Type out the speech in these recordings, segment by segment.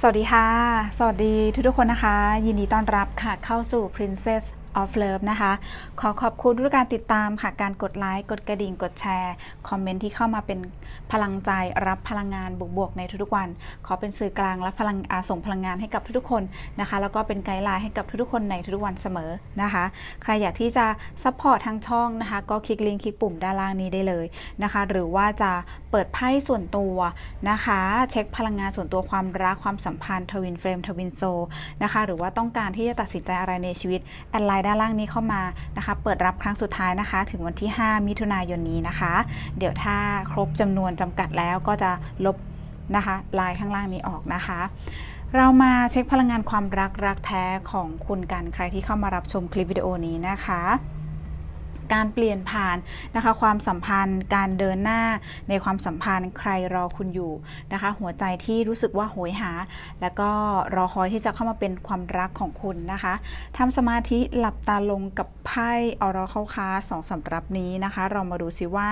สวัสดีค่ะ สวัสดีทุกทุกคนนะคะ ยินดีต้อนรับค่ะเข้าสู่ Princess of Love นะคะ ขอขอบคุณทุกการติดตามค่ะ การกดไลค์ กดกระดิ่ง กดแชร์ คอมเมนต์ที่เข้ามาเป็นพลังใจรับพลังงานบวกๆในทุกๆวัน ขอเป็นสื่อกลางและพลังอาส่งพลังงานให้กับทุกๆคนนะคะ แล้วก็เป็นไกด์ไลน์ให้กับทุกๆคนในทุกๆวันเสมอนะคะ ใครอยากที่จะซัพพอร์ตทางช่องนะคะ ก็คลิกลิงก์คลิกปุ่มด้านล่างนี้ได้เลยนะคะ หรือว่าจะเปิดไพ่ส่วนตัวนะคะ เช็คพลังงานส่วนตัวความรักความสัมพันธ์ทวินเฟรมทวินโซนะคะ หรือว่าต้องการที่จะตัดสินใจอะไรในชีวิตแอดไลน์ด้านล่างนี้เข้ามานะคะ เปิดรับครั้งสุดท้ายนะคะ ถึงวันที่ 5 มิถุนายนนี้นะคะ เดี๋ยวถ้าครบจำนวนจำกัดแล้วก็จะลบนะคะลายข้างล่างนี้ออกนะคะ เรามาเช็คพลังงานความรักรักแท้ของคุณกันใครที่เข้ามารับชมคลิปวิดีโอนี้นะคะ การเปลี่ยนผ่านนะคะ ความสัมพันธ์ การเดินหน้าในความสัมพันธ์ใครรอคุณอยู่นะคะ หัวใจที่รู้สึกว่าโหยหา แล้วก็รอคอยที่จะเข้ามาเป็นความรักของคุณนะคะทำสมาธิหลับตาลงกับไพ่ออราเข้าคาสองสำรับนี้นะคะ เรามาดูซิว่า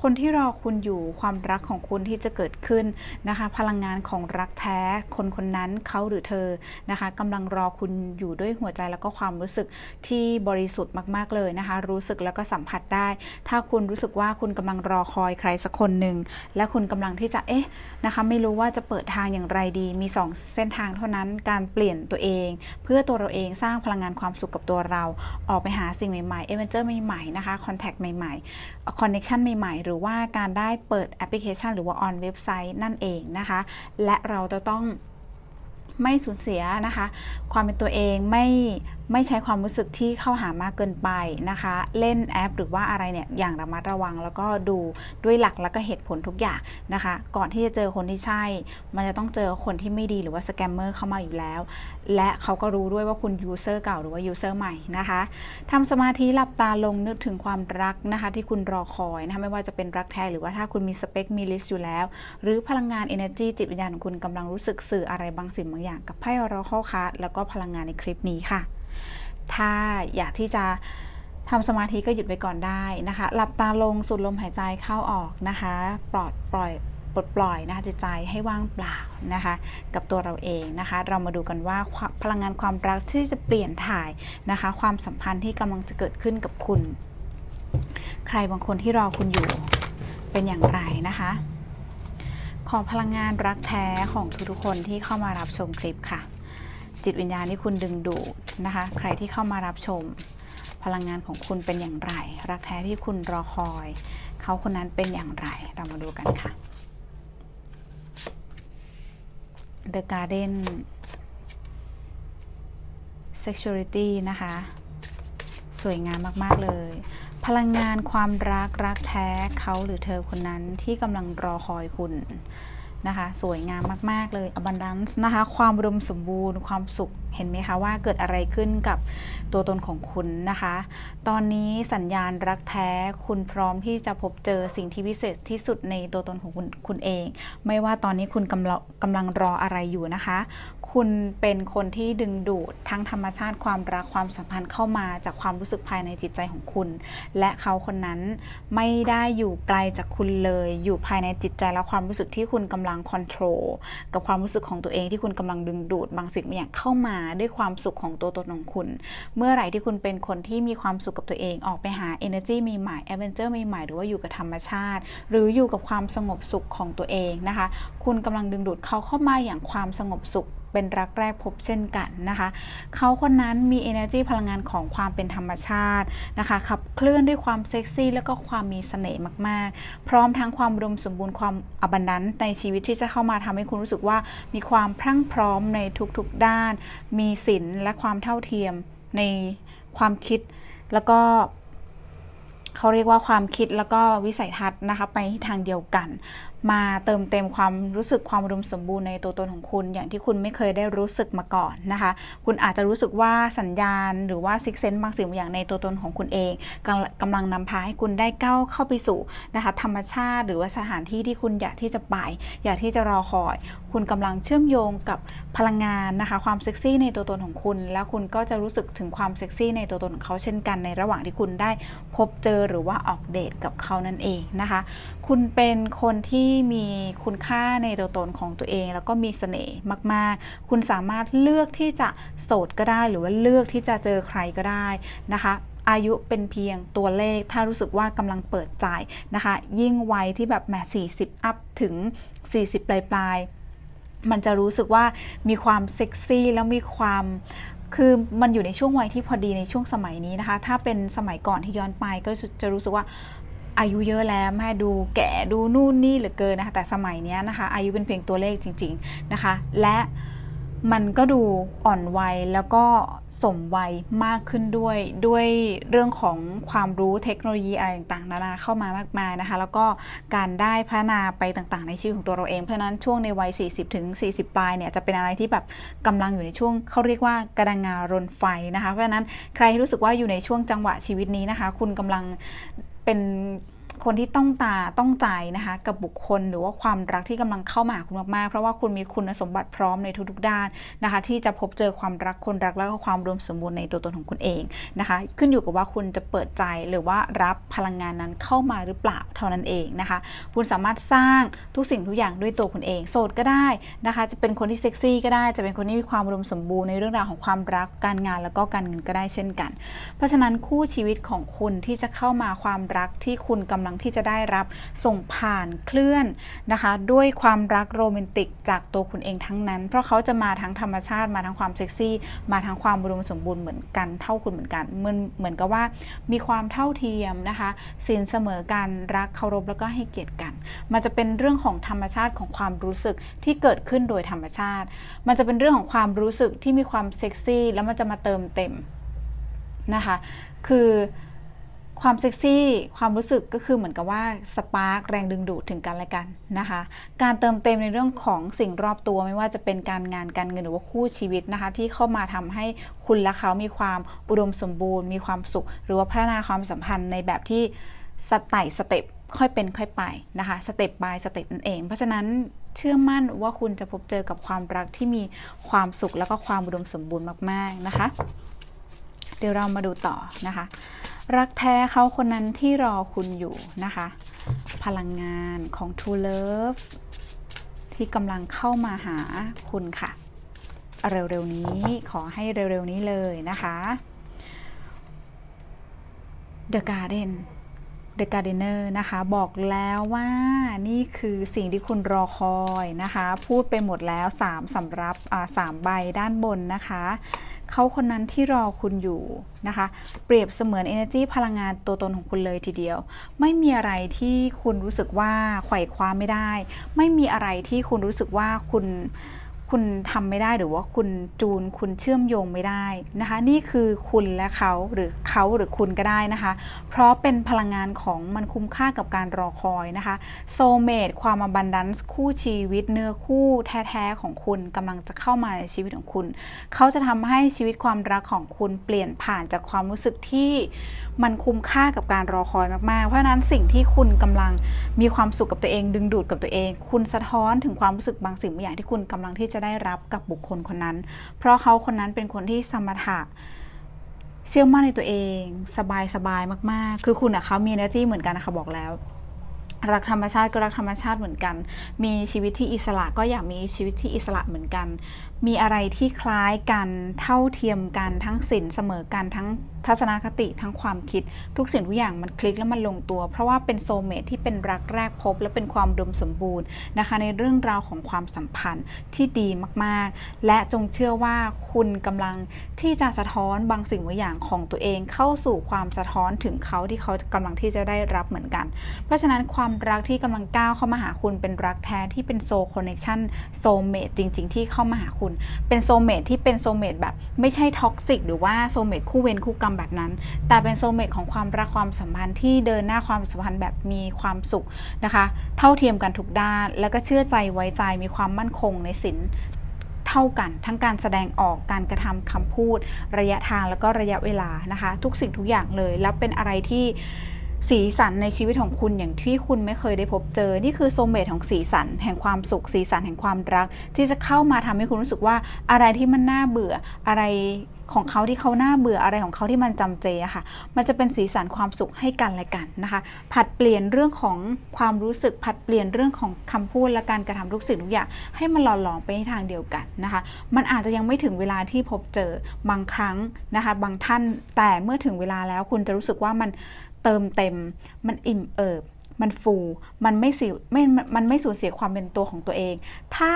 คนที่รอคุณอยู่ความรักของคุณที่จะเกิดขึ้นนะคะ พลังงานของรักแท้ คนคนนั้นเขาหรือเธอนะคะกำลังรอคุณอยู่ด้วยหัวใจแล้วก็ความรู้สึกที่บริสุทธิ์มาก ๆเลยนะคะ รู้สึกแล้วแล้วก็สัมผัสได้ ถ้าคุณรู้สึกว่าคุณกำลังรอคอยใครสักคนหนึ่งและคุณกำลังที่จะเอ๊ะนะคะไม่รู้ว่าจะเปิดทางอย่างไรดี มี 2 เส้นทางเท่านั้นการเปลี่ยนตัวเอง เพื่อตัวเราเองสร้างพลังงานความสุขกับตัวเรา ออกไปหาสิ่งใหม่ๆเอเวนเจอร์ใหม่ๆนะคะคอนแทคใหม่ๆคอนเน็ชันใหม่ๆ หรือว่าการได้เปิดแอปพลิเคชัน หรือว่าออนเว็บไซต์นั่นเองนะคะและเราจะต้อง ไม่สูญเสียนะคะ ความเป็นตัวเองไม่ไม่ใช้ความรู้สึกที่เข้าหามากเกินไปนะคะ เล่นแอปหรือว่าอะไรเนี่ยอย่างระมัดระวังแล้วก็ดูด้วยหลักแล้วก็เหตุผลทุกอย่างนะคะ ก่อนที่จะเจอคนที่ใช่ มันจะต้องเจอคนที่ไม่ดีหรือว่าสแกมเมอร์เข้ามาอยู่แล้ว และเขาก็รู้ด้วยว่าคุณยูเซอร์เก่าหรือว่ายูเซอร์ใหม่นะคะทำสมาธิหลับตาลงนึกถึงความรักนะคะ ที่คุณรอคอยนะคะไม่ว่าจะเป็นรักแท้หรือว่าถ้าคุณมีสเปคมีลิสต์อยู่แล้ว หรือพลังงาน energy จิตวิญญาณของคุณกำลังรู้สึกสื่ออะไรบางสิ่งบางอย่างกับไพ่ออราเข้าคาร์ดแล้วก็พลังงานในคลิปนี้ค่ะ ถ้าอยากที่จะทำสมาธิก็หยุดไปก่อนได้นะคะ หลับตาลงสูดลมหายใจเข้าออกนะคะ ปลอดปล่อยปลดปล่อยนะคะจิตใจให้ว่างเปล่านะคะ กับตัวเราเองนะคะ เรามาดูกันว่าพลังงานความรักที่จะเปลี่ยนถ่ายนะคะ ความสัมพันธ์ที่กำลังจะเกิดขึ้นกับคุณ ใครบางคนที่รอคุณอยู่เป็นอย่างไรนะคะ ขอพลังงานรักแท้ของทุกๆคนที่เข้ามารับชมคลิปค่ะ จิตวิญญาณที่คุณดึงดูดนะคะ ใครที่เข้ามารับชม พลังงานของคุณเป็นอย่างไร รักแท้ที่คุณรอคอย เขาคนนั้นเป็นอย่างไร เรามาดูกันค่ะ The Garden Sexuality นะคะ สวยงามมาก ๆ เลย พลังงานความรักรักแท้เขาหรือเธอคนนั้นที่กำลังรอคอยคุณ นะคะ สวยงามมาก ๆ เลย abundance นะคะ ความอุดมสมบูรณ์ ความสุข เห็นไหมคะว่าเกิดอะไรขึ้นกับตัวตนของคุณนะคะ ตอนนี้สัญญาณรักแท้ คุณพร้อมที่จะพบเจอสิ่งที่วิเศษที่สุดในตัวตนของคุณคุณเอง ไม่ว่าตอนนี้คุณกำลังกำลังรออะไรอยู่นะคะ คุณเป็นคนที่ดึงดูดทั้งธรรมชาติความรักความสัมพันธ์เข้ามาจากความรู้สึกภายในจิตใจของคุณ และเขาคนนั้นไม่ได้อยู่ไกลจากคุณเลย อยู่ภายในจิตใจและความรู้สึกที่คุณกำลังคอนโทรลกับความรู้สึกของตัวเองที่คุณกำลังดึงดูดบางสิ่งบางอย่างเข้ามาด้วยความสุขของตัวตนของคุณ เมื่อไหร่ที่คุณเป็นคนที่มีความสุขกับตัวเองออกไปหา energy ใหม่ๆ adventure ใหม่ๆ หรือว่าอยู่กับธรรมชาติ หรืออยู่กับความสงบสุขของตัวเองนะคะ คุณกำลังดึงดูดเขาเข้ามาอย่างความสงบสุข เป็นรักแรกพบเช่นกันนะคะ เขาคนนั้นมี energy พลังงานของความเป็นธรรมชาตินะคะขับเคลื่อนด้วยความเซ็กซี่ แล้วก็ความมีเสน่ห์มาก ๆ พร้อมทั้งความอุมสมบูรณ์ความอบันดันในชีวิตที่จะเข้ามาทำให้คุณรู้สึกว่ามีความพรั่งพร้อมในทุกๆด้าน มีศีลและความเท่าเทียมในความคิดแล้วก็เขาเรียกว่าความคิดแล้วก็วิสัยทัศน์นะคะไปที่ทางเดียวกันมาเติมเต็มความรู้สึกความอุดมสมบูรณ์ในตัวตนของคุณ อย่างที่คุณไม่เคยได้รู้สึกมาก่อนนะคะ คุณอาจจะรู้สึกว่าสัญญาณ หรือว่าซิกเซนบางสิ่งบางอย่างในตัวตนของคุณเองกำลังกำลังนำพาให้คุณได้ก้าวเข้าไปสู่นะคะธรรมชาติ หรือว่าสถานที่ที่คุณอยากที่จะไป อยากที่จะรอคอย คุณกำลังเชื่อมโยงกับพลังงานนะคะ ความเซ็กซี่ในตัวตนของคุณ แล้วคุณก็จะรู้สึกถึงความเซ็กซี่ในตัวตนของเขาเช่นกันในระหว่างที่คุณได้พบเจอหรือว่าออกเดทกับเขานั่นเองนะคะ คุณเป็นคนที่ที่มีคุณค่าในตัวตนของตัวเอง แล้วก็มีเสน่ห์มาก ๆ คุณสามารถเลือกที่จะโสดก็ได้ หรือว่าเลือกที่จะเจอใครก็ได้นะคะอายุเป็นเพียงตัวเลข ถ้ารู้สึกว่ากำลังเปิดใจนะคะ ยิ่งวัยที่แบบแหม40 อัพถึง 40 ปลายปลายๆมันจะรู้สึกว่ามีความเซ็กซี่แล้วมีความคือมันอยู่ในช่วงวัยที่พอดีในช่วงสมัยนี้นะคะ ถ้าเป็นสมัยก่อนที่ย้อนไปก็จะรู้สึกว่า อายุเยอะแล้วแม่ดูแก่ดูนู่นนี่เหลือเกินนะคะแต่สมัยนี้นะคะ อายุเป็นเพียงตัวเลขจริง ๆนะคะ และมันก็ดูอ่อนวัยแล้วก็สมวัยมากขึ้นด้วยด้วยเรื่องของความรู้เทคโนโลยีอะไรต่างๆนานาเข้ามามากมายนะคะ แล้วก็การได้พัฒนาไปต่างๆ ในชีวิตของตัวเราเองเพราะนั้นช่วงในวัย 40ถึง40 ปลายเนี่ยจะเป็นอะไรที่แบบกำลังอยู่ในช่วงเขาเรียกว่ากระดังงารนไฟนะคะ เพราะฉะนั้นใครรู้สึกว่าอยู่ในช่วงจังหวะชีวิตนี้นะคะ คุณกำลัง เป็น คนที่ต้องตาต้องใจนะคะ กับบุคคลหรือว่าความรักที่กำลังเข้ามาหาคุณมากๆ เพราะว่าคุณมีคุณสมบัติพร้อมในทุกๆด้านนะคะ ที่จะพบเจอความรักคนรักแล้วก็ความรวมสมบูรณ์ในตัวตนของคุณเองนะคะ ขึ้นอยู่กับว่าคุณจะเปิดใจหรือว่ารับพลังงานนั้นเข้ามาหรือเปล่าเท่านั้นเองนะคะ คุณสามารถสร้างทุกสิ่งทุกอย่างด้วยตัวคุณเอง โสดก็ได้นะคะ จะเป็นคนที่เซ็กซี่ก็ได้ จะเป็นคนที่มีความรวมสมบูรณ์ในเรื่องราวของความรักการงานแล้วก็การเงินก็ได้เช่นกัน เพราะฉะนั้นคู่ชีวิตของคุณที่จะเข้ามาความรักที่คุณกำลังที่จะได้รับส่งผ่านเคลื่อนนะคะ ด้วยความรักโรแมนติกจากตัวคุณเองทั้งนั้น เพราะเขาจะมาทั้งธรรมชาติมาทั้งความเซ็กซี่ มาทั้งความอุดมสมบูรณ์เหมือนกันเท่าคุณเหมือนกันเหมือนเหมือนกับว่ามีความเท่าเทียมนะคะสินเสมอกันรักเคารพแล้วก็ให้เกียรติกัน มันจะเป็นเรื่องของธรรมชาติของความรู้สึกที่เกิดขึ้นโดยธรรมชาติ มันจะเป็นเรื่องของความรู้สึกที่มีความเซ็กซี่แล้วมันจะมาเติมเต็มนะคะ คือ ความเซ็กซี่ความรู้สึกก็คือเหมือนกับว่าสปาร์กแรงดึงดูดถึงกันและกันนะคะ การเติมเต็มในเรื่องของสิ่งรอบตัวไม่ว่าจะเป็นการงานการเงินหรือว่าคู่ชีวิตนะคะ ที่เข้ามาทำให้คุณและเขามีความอุดมสมบูรณ์ มีความสุข หรือว่าพัฒนาความสัมพันธ์ในแบบที่สไต่สเต็ปค่อยเป็นค่อยไปนะคะสเต็ป by สเต็ปนั่นเอง เพราะฉะนั้นเชื่อมั่นว่าคุณจะพบเจอกับความรักที่มีความสุขแล้วก็ความอุดมสมบูรณ์มาก ๆ นะคะ เดี๋ยวเรามาดูต่อนะคะ รักแท้เขาคนนั้นที่รอคุณอยู่นะคะ พลังงานของ True Love ที่กำลังเข้ามาหาคุณค่ะ เร็วๆนี้ขอให้เร็วๆนี้เลยนะคะ The Garden The Gardener นะคะ บอกแล้วว่านี่คือสิ่งที่คุณรอคอยนะคะ พูดไปหมดแล้ว 3สำรับสามใบด้านบนนะคะ เขาคนนั้นที่รอคุณอยู่นะคะ เปรียบเสมือน energy พลังงานตัวตนของคุณเลยทีเดียว ไม่มีอะไรที่คุณรู้สึกว่าไขว่คว้าไม่ได้ ไม่มีอะไรที่คุณรู้สึกว่าคุณ คุณทำไม่ได้หรือว่าคุณจูนคุณเชื่อมโยงไม่ได้นะคะ นี่คือคุณและเขาหรือเขาหรือคุณก็ได้นะคะ เพราะเป็นพลังงานของมันคุ้มค่ากับการรอคอยนะคะโซเมตความ abundance คู่ชีวิตเนื้อคู่แท้ๆของคุณกำลังจะเข้ามาในชีวิตของคุณ เขาจะทำให้ชีวิตความรักของคุณเปลี่ยนผ่านจากความรู้สึกที่มันคุ้มค่ากับการรอคอยมากๆ เพราะฉะนั้นสิ่งที่คุณกำลังมีความสุขกับตัวเอง ดึงดูดกับตัวเอง คุณสะท้อนถึงความรู้สึกบางสิ่งบางอย่างที่คุณกำลังที่จะได้รับกับบุคคลคนนั้น เพราะเขาคนนั้นเป็นคนที่สมถะเชื่อมั่นในตัวเอง สบายสบายมากๆ คือคุณอะเขามี energy เหมือนกันนะคะบอกแล้วรักธรรมชาติก็รักธรรมชาติเหมือนกัน มีชีวิตที่อิสระก็อยากมีชีวิตที่อิสระเหมือนกัน มีอะไรที่คล้ายกันเท่าเทียมกันทั้งสินเสมอกันทั้งทัศนคติทั้งความคิด ทุกสิ่งทุกอย่างมันคลิกแล้วมันลงตัว เพราะว่าเป็นโซเมทที่เป็นรักแรกพบ และเป็นความดมสมบูรณ์นะคะ ในเรื่องราวของความสัมพันธ์ที่ดีมากๆ และจงเชื่อว่าคุณกำลังที่จะสะท้อนบางสิ่งบางอย่างของตัวเองเข้าสู่ความสะท้อนถึงเขาที่เขากำลังที่จะได้รับเหมือนกัน เพราะฉะนั้นความรักที่กำลังก้าวเข้ามาหาคุณเป็นรักแท้ที่เป็นโซคอนเน t ชันโซเมทจริง ๆ ที่เข้ามาหาคุณเป็นโซเมทที่เป็นโซเมทแบบไม่ใช่ท็อกซิกหรือว่าโซเมทคู่เวรคู่กรรมแบบนั้น แต่เป็นโซเมทของความรักความสัมพันธ์ที่เดินหน้าความสัมพันธ์แบบมีความสุขนะคะ เท่าเทียมกันทุกด้าน แล้วก็เชื่อใจไว้ใจมีความมั่นคงในสินเท่ากัน ทั้งการแสดงออกการกระทำคำพูด ระยะทางแล้วก็ระยะเวลานะคะ ทุกสิ่งทุกอย่างเลย แล้วเป็นอะไรที่ สีสันในชีวิตของคุณอย่างที่คุณไม่เคยได้พบเจอ นี่คือโซเมตของสีสัน แห่งความสุข สีสันแห่งความรัก ที่จะเข้ามาทำให้คุณรู้สึกว่าอะไรที่มันน่าเบื่ออะไรของเขาที่เขาน่าเบื่ออะไรของเขาที่มันจำเจอะค่ะ มันจะเป็นสีสันความสุขให้กันและกันนะคะ ผัดเปลี่ยนเรื่องของความรู้สึก ผัดเปลี่ยนเรื่องของคำพูดและการกระทำทุกสิ่งทุกอย่าง ให้มันหล่อหลอมไปในทางเดียวกันนะคะ มันอาจจะยังไม่ถึงเวลาที่พบเจอบางครั้งนะคะ บางท่านแต่เมื่อถึงเวลาแล้วคุณจะรู้สึกว่ามัน เติมเต็ม มันอิ่มเอิบ มันฟู มันไม่สิไม่ มันไม่สูญเสียความเป็นตัวของตัวเอง ถ้า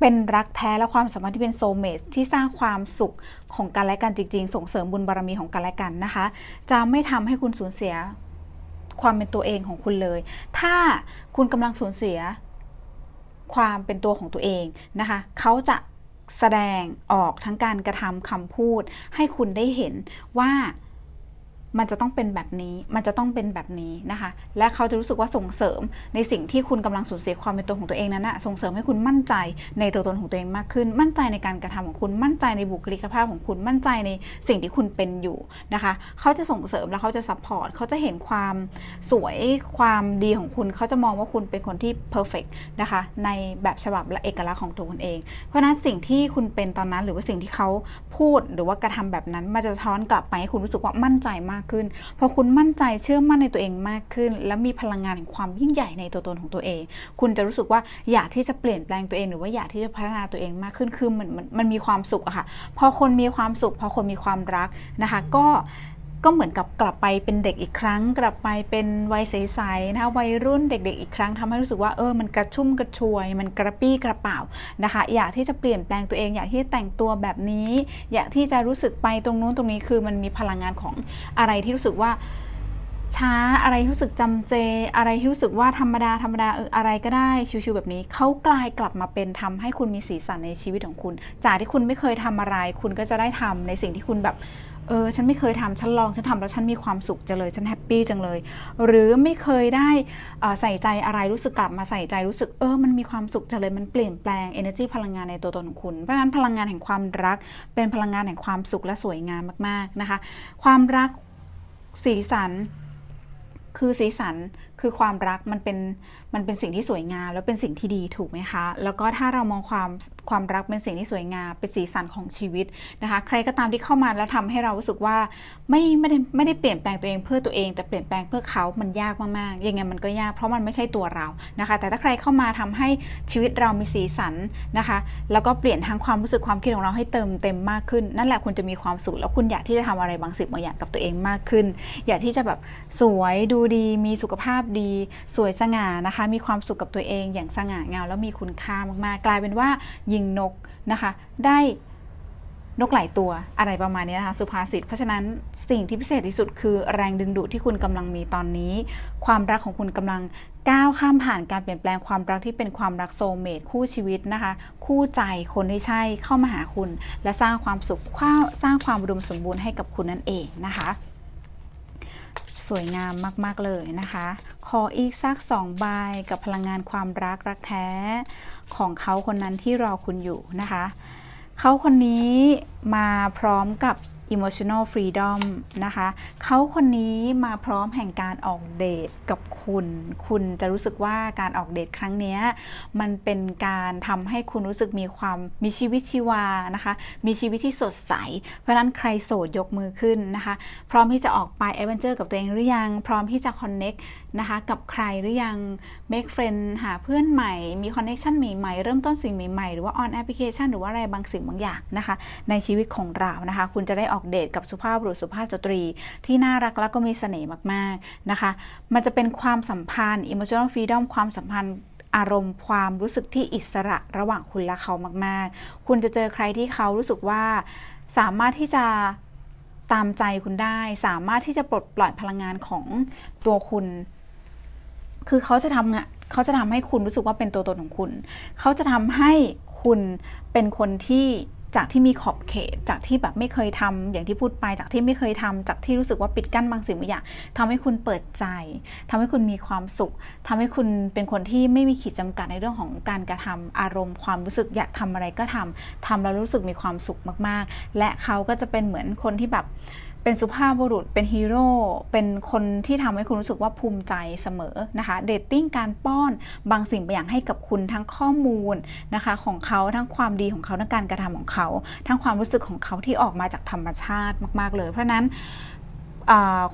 เป็นรักแท้และความสัมพันธ์ที่เป็นโซเมตที่สร้างความสุขของกันและกันจริง ๆ ส่งเสริมบุญบารมีของกันและกันนะคะ จะไม่ทำให้คุณสูญเสียความเป็นตัวเองของคุณเลย ถ้าคุณกำลังสูญเสียความเป็นตัวของตัวเองนะคะ เขาจะแสดงออกทั้งการกระทำคำพูด ให้คุณได้เห็นว่า มันจะต้องเป็นแบบนี้ มันจะต้องเป็นแบบนี้นะคะ และเขาจะรู้สึกว่าส่งเสริมในสิ่งที่คุณกำลังสูญเสียความเป็นตัวของตัวเองนั้นนะส่งเสริมให้คุณมั่นใจในตัวตนของตัวเองมากขึ้น มั่นใจในการกระทำของคุณ มั่นใจในบุคลิกภาพของคุณ มั่นใจในสิ่งที่คุณเป็นอยู่นะคะ เขาจะส่งเสริมและเขาจะซัพพอร์ต เขาจะเห็นความสวย ความดีของคุณ เขาจะมองว่าคุณเป็นคนที่เพอร์เฟกนะคะ ในแบบฉบับและเอกลักษณ์ของตัวคุณเอง เพราะนั้นสิ่งที่คุณเป็นตอนนั้น หรือว่าสิ่งที่เขาพูด หรือว่ากระทำแบบนั้น มันจะท้อนกลับไปให้คุณรู้สึกว่ามั่นใจมากขึ้น พอคุณมั่นใจเชื่อมั่นในตัวเองมากขึ้น และมีพลังงานแห่งความยิ่งใหญ่ในตัวตนของตัวเอง คุณจะรู้สึกว่าอยากที่จะเปลี่ยนแปลงตัวเองหรือว่าอยากที่จะพัฒนาตัวเองมากขึ้นคือมันมันมันมีความสุขอะค่ะพอคนมีความสุข พอคนมีความรักนะคะ ก็ ก็เหมือนกับกลับไปเป็นเด็กอีกครั้ง กลับไปเป็นวัยใสๆนะคะวัยรุ่นเด็ก ๆ อีกครั้งทำให้รู้สึกว่าเออมันกระชุ่มกระชวย มันกระปี้กระเป๋านะคะ อยากที่จะเปลี่ยนแปลงตัวเอง อยากที่แต่งตัวแบบนี้ อยากที่จะรู้สึกไปตรงนู้นตรงนี้คือมันมีพลังงานของอะไรที่รู้สึกว่าช้าอะไรที่รู้สึกจำเจ อะไรที่รู้สึกว่าธรรมดาธรรมดาเอออะไรก็ได้ชิวๆแบบนี้เขากลายกลับมาเป็นทำให้คุณมีสีสันในชีวิตของคุณ จากที่คุณไม่เคยทำอะไร คุณก็จะได้ทำในสิ่งที่คุณแบบ เออฉันไม่เคยทำฉันลองฉันทำแล้วฉันมีความสุขจังเลย ฉันแฮปปี้จังเลย หรือไม่เคยได้ใส่ใจอะไรรู้สึกกลับมาใส่ใจรู้สึกเออมันมีความสุขจังเลยมันเปลี่ยนแปลง energy พลังงานในตัวตนของคุณเพราะฉะนั้นพลังงานแห่งความรัก เป็นพลังงานแห่งความสุขและสวยงามมากๆนะคะ ความรักสีสันคือสีสัน คือความรักมันเป็นมันเป็นสิ่งที่สวยงาม แล้วเป็นสิ่งที่ดีถูกไหมคะ แล้วก็ถ้าเรามองความความรักเป็นสิ่งที่สวยงามเป็นสีสันของชีวิตนะคะ ใครก็ตามที่เข้ามาแล้วทำให้เรารู้สึกว่าไม่ไม่ได้ไม่ได้เปลี่ยนแปลงตัวเองเพื่อตัวเอง แต่เปลี่ยนแปลงเพื่อเขามันยากมากๆยังไงมันก็ยากเพราะมันไม่ใช่ตัวเรานะคะ แต่ถ้าใครเข้ามาทำให้ชีวิตเรามีสีสันนะคะ แล้วก็เปลี่ยนทั้งความรู้สึกความคิดของเราให้เติมเต็มมากขึ้น นั่นแหละคุณจะมีความสุขแล้วคุณอยากที่จะทำอะไรบางสิ่งบางอย่างกับตัวเองมากขึ้น อยากที่จะแบบสวยดูดีมีสุขภาพดี สวยสง่านะคะ มีความสุขกับตัวเองอย่างสง่างามแล้วมีคุณค่ามากๆ กลายเป็นว่ายิงนกนะคะ ได้นกหลายตัวอะไรประมาณนี้นะคะสุภาษิตเพราะฉะนั้นสิ่งที่พิเศษที่สุดคือแรงดึงดูดที่คุณกำลังมีตอนนี้ ความรักของคุณกำลังก้าวข้ามผ่านการเปลี่ยนแปลงความรักที่เป็นความรักโซเมตคู่ชีวิตนะคะ คู่ใจคนที่ใช่เข้ามาหาคุณ และสร้างความสุขสร้างความอุดมสมบูรณ์ให้กับคุณนั่นเองนะคะ วยงามมาก ๆ เลยนะคะ ขออีกสักสองใบกับพลังงานความรักรักแท้ของเขาคนนั้นที่รอคุณอยู่นะคะ เขาคนนี้ มาพร้อมกับ emotional freedom นะคะ เขาคนนี้มาพร้อมแห่งการออกเดทกับคุณ คุณจะรู้สึกว่าการออกเดทครั้งนี้มันเป็นการทำให้คุณรู้สึกมีความมีชีวิตชีวานะคะ มีชีวิตที่สดใส เพราะนั้นใครโสดยกมือขึ้นนะคะ พร้อมที่จะออกไปเอเวนเจอร์กับตัวเองหรือยัง พร้อมที่จะคอนเน็กนะคะ กับใครหรือยัง make friend หาเพื่อนใหม่ มีคอนเน็ชันใหม่ๆ เริ่มต้นสิ่งใหม่ๆ หรือว่า on application หรือว่าอะไรบางสิ่งบางอย่างนะคะ ในชีีวิตของเรานะคะ คุณจะได้ออกเดทกับสุภาพบุรุษสุภาพสตรี ที่น่ารักและก็มีเสน่ห์มากๆนะคะ มันจะเป็นความสัมพันธ์ emotional freedom ความสัมพันธ์อารมณ์ความรู้สึกที่อิสระระหว่างคุณและเขามาก ๆ คุณจะเจอใครที่เขารู้สึกว่าสามารถที่จะตามใจคุณได้ สามารถที่จะปลดปล่อยพลังงานของตัวคุณ คือเขาจะทำงเขาจะทำให้คุณรู้สึกว่าเป็นตัวตนของคุณ เขาจะทำให้คุณเป็นคนที่ จากที่มีขอบเขต จากที่แบบไม่เคยทำอย่างที่พูดไป จากที่ไม่เคยทำจากที่รู้สึกว่าปิดกั้นบางสิ่งบางอย่างทำให้คุณเปิดใจทำให้คุณมีความสุขทำให้คุณเป็นคนที่ไม่มีขีดจำกัดในเรื่องของการกระทำอารมณ์ความรู้สึกอยากทำอะไรก็ทำทำแล้วรู้สึกมีความสุขมากๆ และเขาก็จะเป็นเหมือนคนที่แบบ เป็นสุภาพบุรุษ เป็นฮีโร่ เป็นคนที่ทำให้คุณรู้สึกว่าภูมิใจเสมอนะคะ เดทติ้งการป้อนบางสิ่งบางอย่างให้กับคุณทั้งข้อมูลนะคะของเขาทั้งความดีของเขาทั้งการกระทำของเขา ทั้งความรู้สึกของเขาที่ออกมาจากธรรมชาติมาก ๆ เลย เพราะนั้น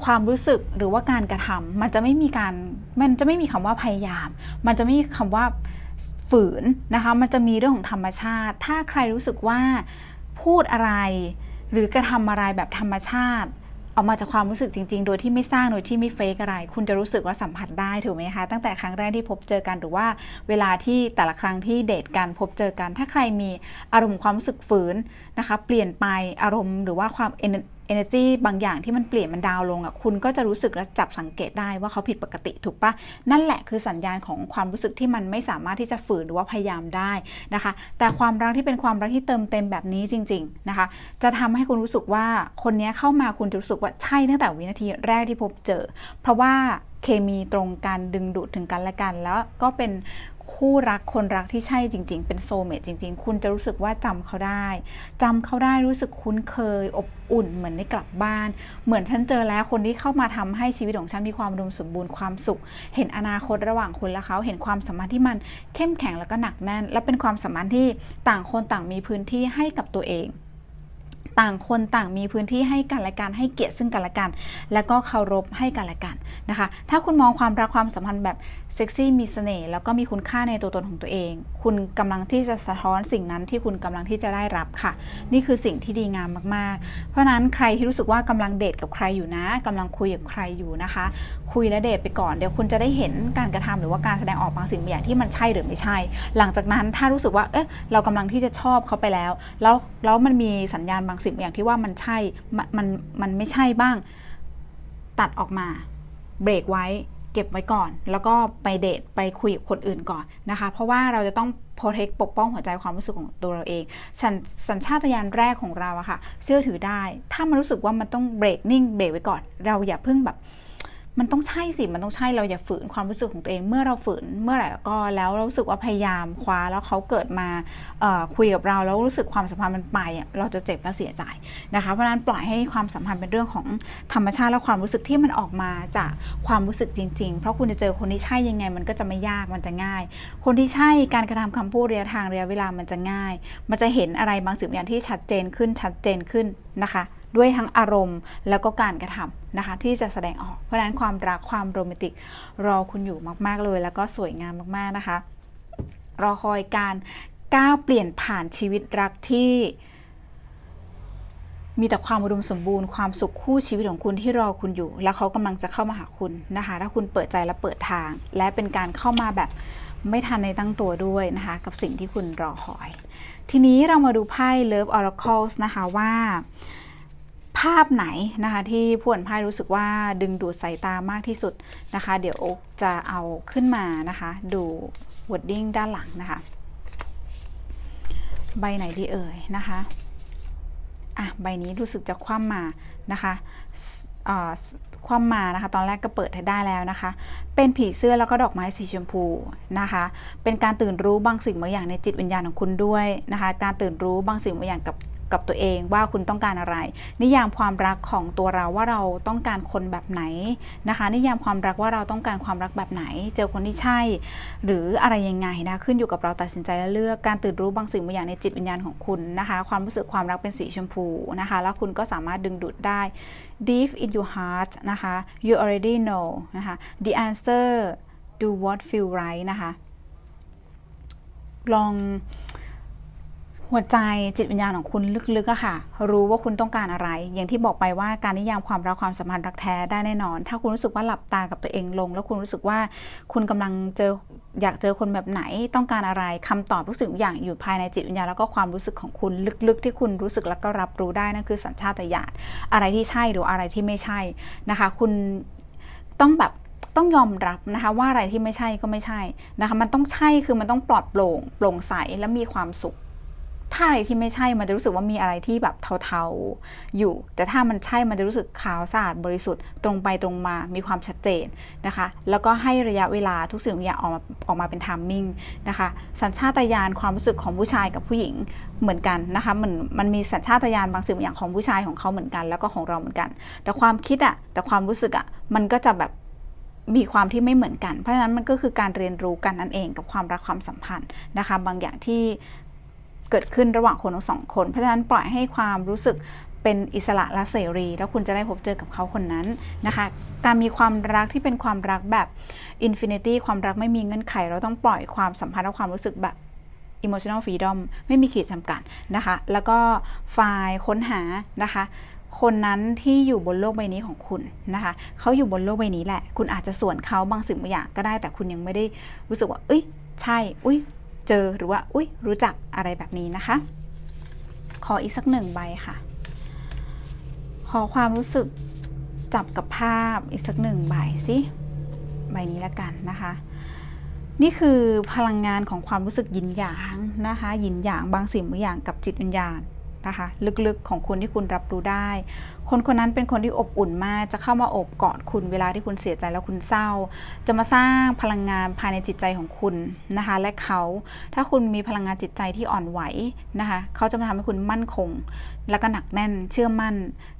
ความรู้สึกหรือว่าการกระทำมันจะไม่มีการมันจะไม่มีคำว่าพยายาม มันจะไม่มีคำว่าฝืนนะคะ มันจะมีเรื่องของธรรมชาติ ถ้าใครรู้สึกว่าพูดอะไร หรือกระทำอะไรแบบธรรมชาติออกมาจากความรู้สึกจริง ๆ โดยที่ไม่สร้างโดยที่ไม่เฟกอะไร คุณจะรู้สึกว่าสัมผัสได้ถูกไหมคะ ตั้งแต่ครั้งแรกที่พบเจอกันหรือว่าเวลาที่แต่ละครั้งที่เดทกันพบเจอกัน ถ้าใครมีอารมณ์ความรู้สึกฝืนนะคะ เปลี่ยนไปอารมณ์หรือว่าความ energy บางอย่างที่มันเปลี่ยนมันดาวลงอะคุณก็จะรู้สึกและจับสังเกตได้ว่าเขาผิดปกติถูกปะนั่นแหละคือสัญญาณของความรู้สึกที่มันไม่สามารถที่จะฝืนหรือว่าพยายามได้นะคะ แต่ความรักที่เป็นความรักที่เติมเต็มแบบนี้จริง ๆนะคะ จะทำให้คุณรู้สึกว่าคนนี้เข้ามาคุณจะรู้สึกว่าใช่ตั้งแต่วินาทีแรกที่พบเจอ เพราะว่าเคมีตรงกันดึงดูดถึงกันและกัน แล้วก็เป็น คู่รักคนรักที่ใช่จริง ๆ เป็นโซเมตจริง ๆ คุณจะรู้สึกว่าจำเขาได้จำเขาได้รู้สึกคุ้นเคย อบอุ่นเหมือนได้กลับบ้าน เหมือนฉันเจอแล้วคนที่เข้ามาทำให้ชีวิตของฉันมีความอุมสมบูรณ์ความสุข เห็นอนาคตระหว่างคุณและเขาเห็นความสัมพันธ์ที่มันเข้มแข็งแล้วก็หนักแน่น และเป็นความสัมพันธ์ที่ต่างคนต่างมีพื้นที่ให้กับตัวเอง ต่างคนต่างมีพื้นที่ให้กันและกันให้เกียรติซึ่งกันและกัน แล้วก็เคารพให้กันและกันนะคะ ถ้าคุณมองความรักความสัมพันธ์แบบเซ็กซี่มีเสน่ห์แล้วก็มีคุณค่าในตัวตนของตัวเอง คุณกำลังที่จะสะท้อนสิ่งนั้นที่คุณกำลังที่จะได้รับค่ะ นี่คือสิ่งที่ดีงามมากๆ เพราะฉะนั้นใครที่รู้สึกว่ากำลังเดทกับใครอยู่นะกำลังคุยกับใครอยู่นะคะ คุยและเดทไปก่อน เดี๋ยวคุณจะได้เห็นการกระทำหรือว่าการแสดงออกบางสิ่งบางอย่างที่มันใช่หรือไม่ใช่ หลังจากนั้นถ้ารู้สึกว่าเอ๊ะเรากำลังที่จะชอบเขาไปแล้ว แล้วแล้วมันมีสัญญาณบางสิ่งบางอย่างที่ว่ามันใช่มันมันมันไม่ใช่บ้าง ตัดออกมาเบรกไว้เก็บไว้ก่อน แล้วก็ไปเดทไปคุยกับคนอื่นก่อนนะคะ เพราะว่าเราจะต้องโปรเทคปกป้องหัวใจความรู้สึกของตัวเราเองสัญสัญชาตญาณแรกของเราอะค่ะ เชื่อถือได้ ถ้ามันรู้สึกว่ามันต้องเบรกนิ่งเบรกไว้ก่อน เราอย่าเพิ่งแบบ มันต้องใช่สิ มันต้องใช่ เราอย่าฝืนความรู้สึกของตัวเอง เมื่อเราฝืนเมื่อไหร่แล้วก็แล้วเรารู้สึกว่าพยายามคว้าแล้วเขาเกิดมาคุยกับเราแล้วรู้สึกความสัมพันธ์มันไปเราจะเจ็บและเสียใจนะคะ เพราะนั้นปล่อยให้ความสัมพันธ์เป็นเรื่องของธรรมชาติและความรู้สึกที่มันออกมาจากความรู้สึกจริง ๆ เพราะคุณจะเจอคนที่ใช่ยังไง มันก็จะไม่ยาก มันจะง่าย คนที่ใช่การกระทำคำพูดระยะทางระยะเวลามันจะง่าย มันจะเห็นอะไรบางสิ่งบางอย่างที่ชัดเจนขึ้นชัดเจนขึ้นนะคะ ด้วยทั้งอารมณ์แล้วก็การกระทำนะคะ ที่จะแสดงออก เพราะนั้นความรักความโรแมนติกรอคุณอยู่มากๆเลย แล้วก็สวยงามมากๆนะคะ รอคอยการก้าวเปลี่ยนผ่านชีวิตรักที่มีแต่ความอุดมสมบูรณ์ความสุขคู่ชีวิตของคุณที่รอคุณอยู่ แล้วเขากำลังจะเข้ามาหาคุณนะคะ ถ้าคุณเปิดใจและเปิดทาง และเป็นการเข้ามาแบบไม่ทันในตั้งตัวด้วยนะคะ กับสิ่งที่คุณรอคอย ทีนี้เรามาดูไพ่ Love Oracles นะคะว่า ภาพไหนนะคะที่ผู้อ่านไพ่รู้สึกว่าดึงดูดสายตามากที่สุดนะคะ เดี๋ยวจะเอาขึ้นมานะคะ ดู wording ด้านหลังนะคะ ใบไหนดีเอ่ยนะคะอะใบนี้รู้สึกจะคว่ำมานะคะเอ่อคว่ำมานะคะ ตอนแรกก็เปิดให้ได้แล้วนะคะ เป็นผีเสื้อแล้วก็ดอกไม้สีชมพูนะคะ เป็นการตื่นรู้บางสิ่งบางอย่างในจิตวิญญาณของคุณด้วยนะคะ การตื่นรู้บางสิ่งบางอย่างกับ กับตัวเองว่าคุณต้องการอะไร นิยามความรักของตัวเราว่าเราต้องการคนแบบไหนนะคะ นิยามความรักว่าเราต้องการความรักแบบไหน เจอคนที่ใช่ หรืออะไรยังไงนะขึ้นอยู่กับเราตัดสินใจและเลือกการตื่นรู้บางสิ่งบางอย่างในจิตวิญญาณของคุณนะคะ ความรู้สึกความรักเป็นสีชมพูนะคะ แล้วคุณก็สามารถดึงดูดได้ deep in your heart นะคะ you already know นะคะ the answer do what feel right นะคะ ลอง หัวใจจิตวิญญาณของคุณลึกๆอะค่ะ รู้ว่าคุณต้องการอะไร อย่างที่บอกไปว่าการนิยามความรักความสัมพันธ์รักแท้ได้แน่นอน ถ้าคุณรู้สึกว่าหลับตากับตัวเองลง แล้วคุณรู้สึกว่าคุณกำลังเจออยากเจอคนแบบไหนต้องการอะไรคำตอบทุกสิ่งทุกอย่างอยู่ภายในจิตวิญญาณแล้วก็ความรู้สึกของคุณลึกๆ ที่คุณรู้สึกแล้วก็รับรู้ได้นั่นคือสัญชาตญาณอะไรที่ใช่หรืออะไรที่ไม่ใช่นะคะ คุณต้องแบบต้องยอมรับนะคะว่าอะไรที่ไม่ใช่ก็ไม่ใช่นะคะ มันต้องใช่คือมันต้องปลอดโปร่งโปร่งใสและมีความสุข ถ้าอะไรที่ไม่ใช่มันจะรู้สึกว่ามีอะไรที่แบบเทาๆอยู่ แต่ถ้ามันใช่มันจะรู้สึกขาวสะอาดบริสุทธิ์ตรงไปตรงมามีความชัดเจนนะคะ แล้วก็ให้ระยะเวลาทุกสิ่งทุกอย่างออกมาออกมาเป็นทามมิ่งนะคะ สัญชาตญาณความรู้สึกของผู้ชายกับผู้หญิงเหมือนกันนะคะมันมันมีสัญชาตญาณบางสิ่งบางอย่างของผู้ชายของเขาเหมือนกัน แล้วก็ของเราเหมือนกัน แต่ความคิดอะแต่ความรู้สึกอะมันก็จะแบบมีความที่ไม่เหมือนกัน เพราะฉะนั้นมันก็คือการเรียนรู้กันนั่นเองกับความรักความสัมพันธ์นะคะ บางอย่างที่ เกิดขึ้นระหว่างคนทั้งสองคน เพราะฉะนั้นปล่อยให้ความรู้สึกเป็นอิสระและเสรี แล้วคุณจะได้พบเจอกับเขาคนนั้นนะคะ การมีความรักที่เป็นความรักแบบอินฟินิตี้ความรักไม่มีเงื่อนไข เราต้องปล่อยความสัมพันธ์และความรู้สึกแบบ emotional freedom ไม่มีขีดจำกัดนะคะ แล้วก็ไฟล์ค้นหานะคะ คนนั้นที่อยู่บนโลกใบนี้ของคุณนะคะเขาอยู่บนโลกใบนี้แหละ คุณอาจจะส่วนเขาบางสิ่งบางอย่างก็ได้ แต่คุณยังไม่ได้รู้สึกว่า เอ้ย ใช่ อุ้ย เจอหรือว่าอุ้ยรู้จักอะไรแบบนี้นะคะ ขออีกสักหนึ่งใบค่ะ ขอความรู้สึกจับกับภาพอีกสักหนึ่งใบสิใบนี้ละกันนะคะ นี่คือพลังงานของความรู้สึกยินหยางนะคะยินหยางบางสิ่งบางอย่างกับจิตวิญญาณ นะคะ ลึกๆของคุณที่คุณรับรู้ได้ คนคนนั้นเป็นคนที่อบอุ่นมาก จะเข้ามาอบกอดคุณเวลาที่คุณเสียใจแล้วคุณเศร้า จะมาสร้างพลังงานภายในจิตใจของคุณนะคะ และเขาถ้าคุณมีพลังงานจิตใจที่อ่อนไหวนะคะเขาจะมาทำให้คุณมั่นคง แล้วก็หนักแน่นเชื่อมั่น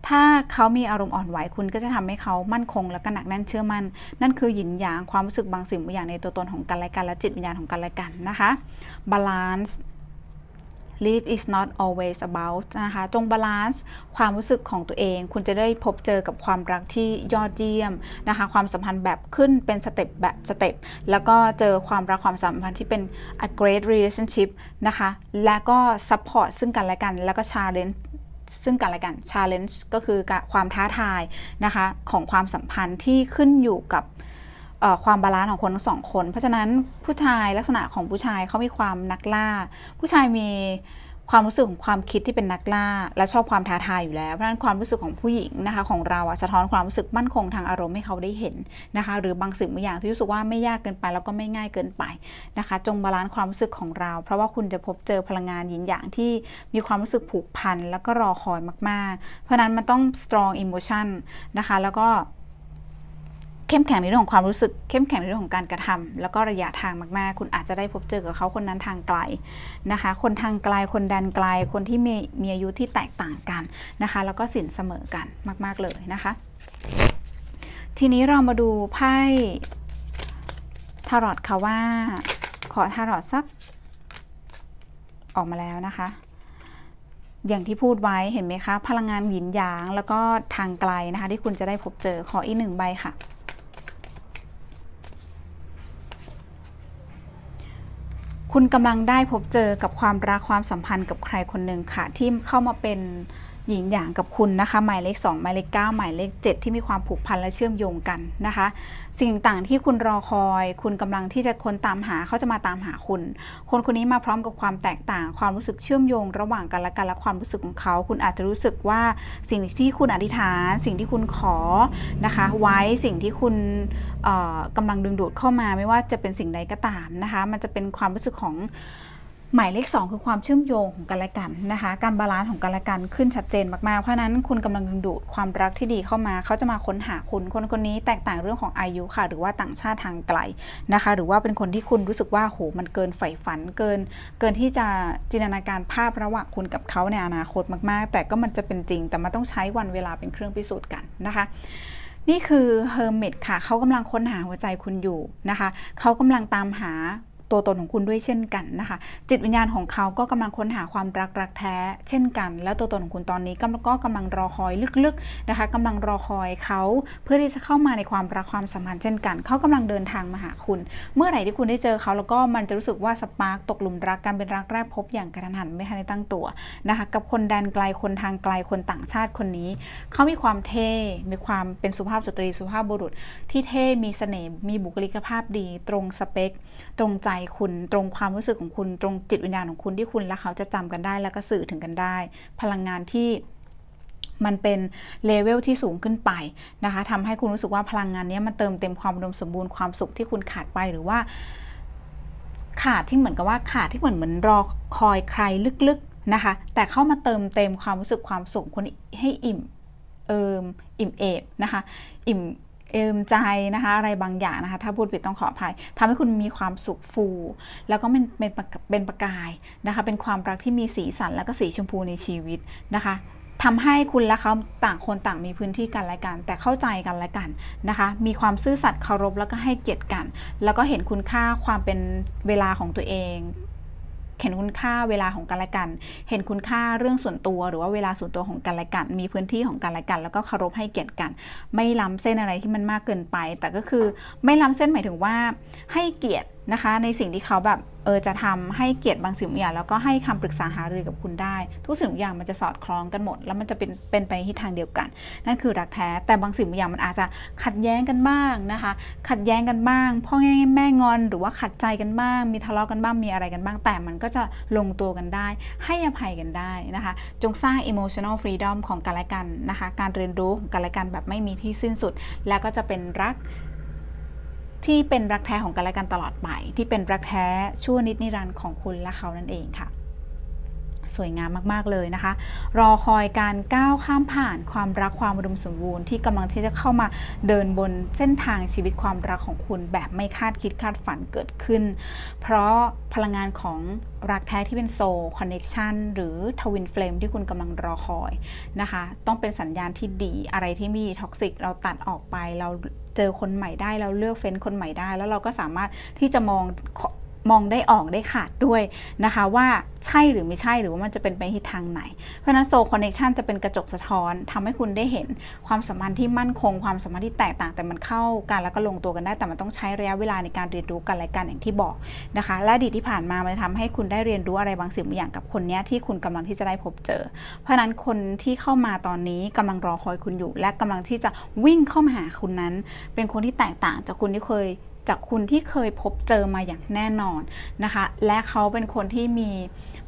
ถ้าเขามีอารมณ์อ่อนไหวคุณก็จะทำให้เขามั่นคง แล้วก็หนักแน่นเชื่อมั่น นั่นคือหยินหยางความรู้สึกบางสิ่งบางอย่างในตัวตนของกันและกันและจิตวิญญาณของกันและกันนะคะบาลานซ์ live is not always about นะคะ จงบาลานซ์ความรู้สึกของตัวเอง คุณจะได้พบเจอกับความรักที่ยอดเยี่ยมนะคะ ความสัมพันธ์แบบขึ้นเป็นสเต็ปแบบสเต็ป แล้วก็เจอความรักความสัมพันธ์ที่เป็น a great relationship นะคะ และก็ support ซึ่งกันและกัน แล้วก็ challenge ซึ่งกันและกัน challenge ก็คือความท้าทายนะคะของความสัมพันธ์ที่ขึ้นอยู่กับ ความบาลานซ์ของคนทั้งสองคน เพราะฉะนั้นผู้ชายลักษณะของผู้ชายเขามีความนักล่า ผู้ชายมีความรู้สึกของความคิดที่เป็นนักล่า และชอบความท้าทายอยู่แล้วเพราะฉะนั้นความรู้สึกของผู้หญิงนะคะของเราอะสะท้อนความรู้สึกมั่นคงทางอารมณ์ให้เขาได้เห็นนะคะ หรือบางสิ่งบางอย่างที่รู้สึกว่าไม่ยากเกินไปแล้วก็ไม่ง่ายเกินไปนะคะ จงบาลานซ์ความรู้สึกของเรา เพราะว่าคุณจะพบเจอพลังงานหยินหยางที่มีความรู้สึกผูกพันแล้วก็รอคอยมาก ๆ เพราะฉะนั้นมันต้อง strong emotion นะคะ แล้วก็ เข้มแข็งในเรื่องของความรู้สึก เข้มแข็งในเรื่องของการกระทำแล้วก็ระยะทางมากๆ คุณอาจจะได้พบเจอกับเขาคนนั้นทางไกลนะคะ คนทางไกลคนแดนไกลคนที่มีมีอายุที่แตกต่างกันนะคะ แล้วก็สินเสมอกันมาก ๆเลยนะคะ ทีนี้เรามาดูไพ่ทารอตค่ะว่า ขอทารอตสักออกมาแล้วนะคะอย่างที่พูดไว้เห็นไหมคะ พลังงานหยินหยาง แล้วก็ทางไกลนะคะ ที่คุณจะได้พบเจอขออีกหนึ่งใบค่ะ คุณกำลังได้พบเจอกับความรักความสัมพันธ์กับใครคนหนึ่งค่ะ ที่เข้ามาเป็น หญิงหยางกับคุณนะคะหมายเลข 2 หมายเลข 9 หมายเลข 7 ที่มีความผูกพันและเชื่อมโยงกันนะคะ สิ่งต่างๆที่คุณรอคอย คุณกำลังที่จะค้นตามหาเขาจะมาตามหาคุณ คนคนนี้มาพร้อมกับความแตกต่าง ความรู้สึกเชื่อมโยง ระหว่างกันและกันและความรู้สึกของเขา คุณอาจจะรู้สึกว่าสิ่งที่คุณอธิษฐาน สิ่งที่คุณขอนะคะ ไว้สิ่งที่คุณเอ่อกำลังดึงดูดเข้ามาไม่ว่าจะเป็นสิ่งใดก็ตามนะคะ มันจะเป็นความรู้สึกของ หมายเลข 2 คือความเชื่อมโยงของกันและกันนะคะ การบาลานซ์ของกันและกันขึ้นชัดเจนมากๆ เพราะนั้นคุณกำลังดึงดูดความรักที่ดีเข้ามา เขาจะมาค้นหาคุณคนคนนี้แตกต่างเรื่องของอายุค่ะ หรือว่าต่างชาติทางไกลนะคะ หรือว่าเป็นคนที่คุณรู้สึกว่าโหมันเกินใฝ่ฝันเกิน เกินที่จะจินตนาการภาพระหว่างคุณกับเขาในอนาคตมาก ๆ แต่ก็มันจะเป็นจริง แต่มันต้องใช้วันเวลาเป็นเครื่องพิสูจน์กันนะคะนี่คือเฮอร์เมตค่ะ เขากำลังค้นหาหัวใจคุณอยู่นะคะ เขากำลังตามหา ตัวตนของคุณด้วยเช่นกันนะคะ จิตวิญญาณของเขาก็กำลังค้นหาความรักรักแท้ เช่นกัน แล้วตัวตนของคุณตอนนี้ก็ก็กำลังรอคอยลึกๆนะคะกำลังรอคอยเขาเพื่อที่จะเข้ามาในความรักความสัมพันธ์เช่นกัน เขากำลังเดินทางมาหาคุณ เมื่อไหร่ที่คุณได้เจอเขาแล้วก็มันจะรู้สึกว่าสปาร์กตกหลุมรักกันเป็นรักแรกพบอย่างกระทันหันไม่ทันได้ตั้งตัวนะคะ กับคนแดนไกลคนทางไกลคนต่างชาติคนนี้ เขามีความเท่ มีความเป็นสุภาพสตรีสุภาพบุรุษ ที่เท่ มีเสน่ห์ มีบุคลิกภาพดี ตรงสเปค ตรงใจคุณตรงความรู้สึกของคุณตรงจิตวิญญาณของคุณที่คุณและเขาจะจำกันได้แล้วก็สื่อถึงกันได้ พลังงานที่มันเป็นเลเวลที่สูงขึ้นไปนะคะทำให้คุณรู้สึกว่าพลังงานนี้มันเติมเต็มความอุดมสมบูรณ์ความสุขที่คุณขาดไปหรือว่า ขาดที่เหมือนกับว่าขาดที่เหมือนเหมือนรอคอยใครลึกๆนะคะ แต่เข้ามาเติมเต็มความรู้สึกความสุขคุณให้อิ่มเอิมอิ่มเอบนะคะ อิ่ม เอิมใจนะคะอะไรบางอย่างนะคะถ้าพูดผิดต้องขออภัยทำให้คุณมีความสุขฟู แล้วก็เป็นเป็นเป็นประกายนะคะเป็นความรักที่มีสีสันแล้วก็สีชมพูในชีวิตนะคะทำให้คุณและเขาต่างคนต่างมีพื้นที่กันและกัน แต่เข้าใจกันและกันนะคะ มีความซื่อสัตย์เคารพแล้วก็ให้เกียรติกัน แล้วก็เห็นคุณค่าความเป็นเวลาของตัวเอง เห็นคุณค่าเวลาของกันและกัน เห็นคุณค่าเรื่องส่วนตัวหรือว่าเวลาส่วนตัวของกันและกัน มีพื้นที่ของกันและกัน แล้วก็เคารพให้เกียรติกัน ไม่ล้ำเส้นอะไรที่มันมากเกินไป แต่ก็คือไม่ล้ำเส้นหมายถึงว่าให้เกียรติ นะคะ ในสิ่งที่เขาแบบเออจะทำให้เกียรติบางสิ่งบางอย่างแล้วก็ให้คำปรึกษาหารือกับคุณได้ ทุกสิ่งทุกอย่างมันจะสอดคล้องกันหมด แล้วมันจะเป็นเป็นไปในทิศทางเดียวกัน นั่นคือรักแท้แต่บางสิ่งบางอย่างมันอาจจะขัดแย้งกันบ้างนะคะ ขัดแย้งกันบ้างพ่อแง่แม่งอน หรือว่าขัดใจกันบ้าง มีทะเลาะกันบ้างมีอะไรกันบ้าง แต่มันก็จะลงตัวกันได้ ให้อภัยกันได้นะคะ จงสร้าง emotional freedom ของกันและกันนะคะ การเรียนรู้ของกันและกันแบบไม่มีที่สิ้นสุด แล้วก็จะเป็นรัก ที่เป็นรักแท้ของกันและกันตลอดไป ที่เป็นรักแท้ชั่วนิดนิรันดร์ของคุณและเขานั่นเองค่ะ สวยงามมากๆเลยนะคะ รอคอยการก้าวข้ามผ่านความรักความอุดมสมบูรณ์ที่กำลังที่จะเข้ามาเดินบนเส้นทางชีวิตความรักของคุณ แบบไม่คาดคิดคาดฝันเกิดขึ้น เพราะพลังงานของรักแท้ที่เป็นโซลคอนเน t ชันหรือทวินเฟลมที่คุณกำลังรอคอยนะคะ ต้องเป็นสัญญาณที่ดีอะไรที่มีท็อกซิกเราตัดออกไปเราเจอคนใหม่ได้เราเลือกเฟ้นคนใหม่ได้ แล้วเราก็สามารถที่จะมอง มองได้ออกได้ขาดด้วยนะคะว่าใช่หรือไม่ใช่หรือว่ามันจะเป็นไปทิศทางไหน เพราะนั้นโซคอนเน t ชันจะเป็นกระจกสะท้อนทำให้คุณได้เห็นความสัมพันธ์ที่มั่นคง ความสัมพันธ์ที่แตกต่างแต่มันเข้ากันแล้วก็ลงตัวกันได้ แต่มันต้องใช้ระยะเวลาในการเรียนรู้กันและกันอย่างที่บอกนะคะ และอดีตที่ผ่านมามันจะทำให้คุณได้เรียนรู้อะไรบางสิ่งบางอย่างกับคนนี้ที่คุณกำลังที่จะได้พบเจอ เพราะฉะนั้นคนที่เข้ามาตอนนี้กำลังรอคอยคุณอยู่ และกำลังที่จะวิ่งเข้ามาหาคุณนั้น เป็นคนที่แตกต่างจากคุณที่เคย จากคุณที่เคยพบเจอมาอย่างแน่นอนนะคะ และเขาเป็นคนที่มี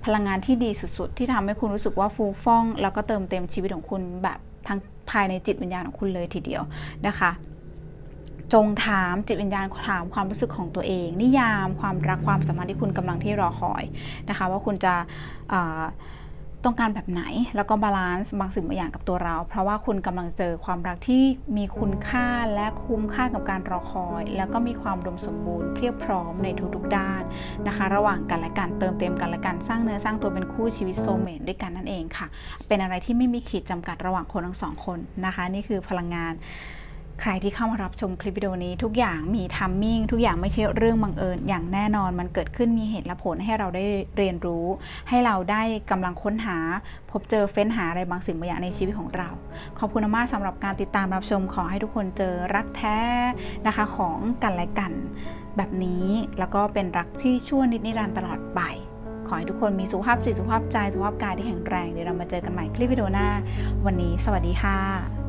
พลังงานที่ดีสุดๆ ที่ทำให้คุณรู้สึกว่าฟูฟ่อง แล้วก็เติมเต็มชีวิตของคุณแบบทั้งภายในจิตวิญญาณของคุณเลยทีเดียวนะคะจงถามจิตวิญญาณถามความรู้สึกของตัวเอง นิยามความรักความสัมพันธ์ที่คุณกำลังที่รอคอยนะคะ ว่าคุณจะ ต้องการแบบไหน แล้วก็บาลานซ์บางสิ่งบางอย่างกับตัวเรา เพราะว่าคุณกำลังเจอความรักที่มีคุณค่าและคุ้มค่ากับการรอคอย แล้วก็มีความอุดมสมบูรณ์เพียบพร้อมในทุกๆด้านนะคะ ระหว่างกันและกันเติมเต็มกันและกันสร้างเนื้อสร้างตัวเป็นคู่ชีวิตโซเมตด้วยกันนั่นเองค่ะ เป็นอะไรที่ไม่มีขีดจำกัดระหว่างคนทั้งสองคนนะคะ นี่คือพลังงาน ใครที่เข้ามารับชมคลิปวิดีโอนี้ทุกอย่างมีทัมมิ่งทุกอย่างไม่ใช่เรื่องบังเอิญ อย่างแน่นอนมันเกิดขึ้นมีเหตุและผลให้เราได้เรียนรู้ ให้เราได้กำลังค้นหา พบเจอเฟ้นหาอะไรบางสิ่งบางอย่างในชีวิตของเรา ขอบคุณมากๆสำหรับการติดตามรับชมขอให้ทุกคนเจอรักแท้นะคะของกันและกัน แบบนี้แล้วก็เป็นรักที่ชั่วนิดนิรันดร์ตลอดไปขอให้ทุกคนมีสุขภาพจิตสุขภาพใจสุขภาพกายที่แข็งแรงเดี๋ยวเรามาเจอกันใหม่คลิปวิดีโอหน้า วันนี้สวัสดีค่ะ